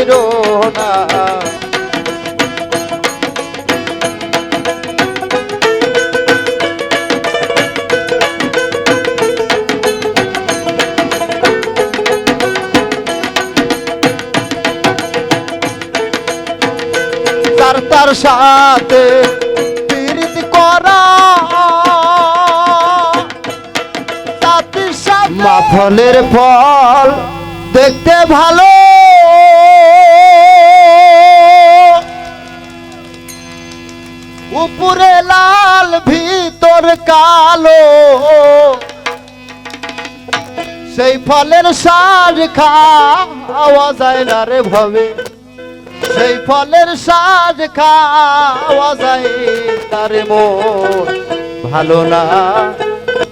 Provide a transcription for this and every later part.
কইরো না। তার সাথে পীড়িত করা। তাতে মা ফলের ফল দেখতে ভালো। কালো, সেই ফলের সাজ খাওয়া যায় না রে ভবে। সেই ফলের সাজ খাওয়া যায় তার মন ভালো না,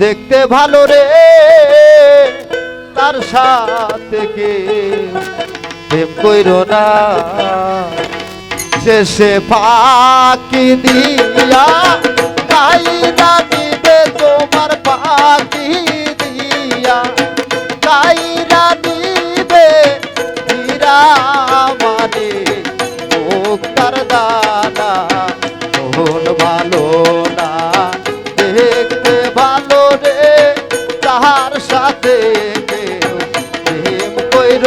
দেখতে ভালো রে, তার সাথে কে প্রেম কইর না। সে সে ফাঁকি দিয়া কাইরা দিবে তোমার পাখি দিয়া কাইরা দিবে হীরা মানে মুক্তার দানা মন ভালো না দেখতে ভালো রে তাহার সাথে কেউ প্রেম কইর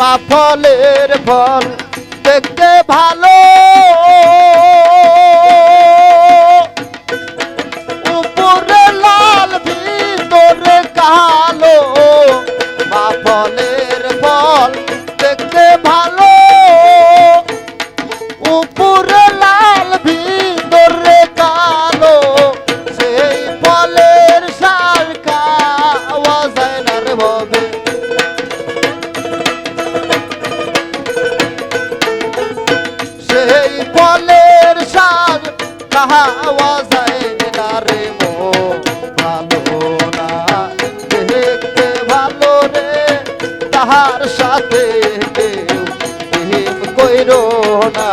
মা ফলের ফল দেখতে ভালো। উপরে লাল, ভিতরে কালো। মা ফলের ফল দেখতে ভালো। উপরে লাল, ভিতরে কালো। সেই ফলের সার খাওয়া যায় না রে তাহার সাথে প্রেম কইর না।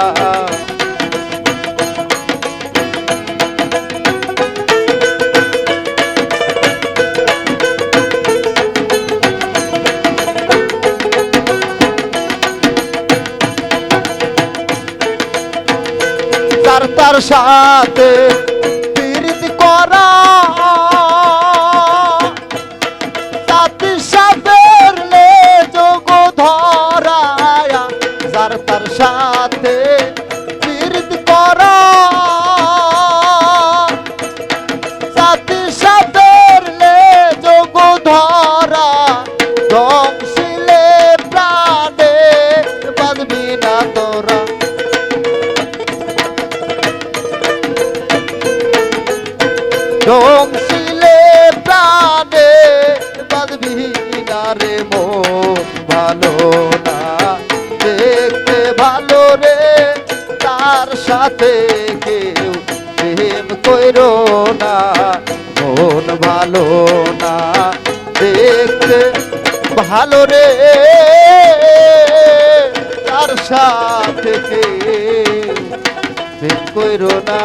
তার সাথে প্রাণে বাঁধবি রে মন ভালো না। দেখতে ভালো রে, তার সাথে কেউ প্রেম কইর না। মন ভালো না, দেখতে ভালো রে, তার সাথে কেউ প্রেম কইর না।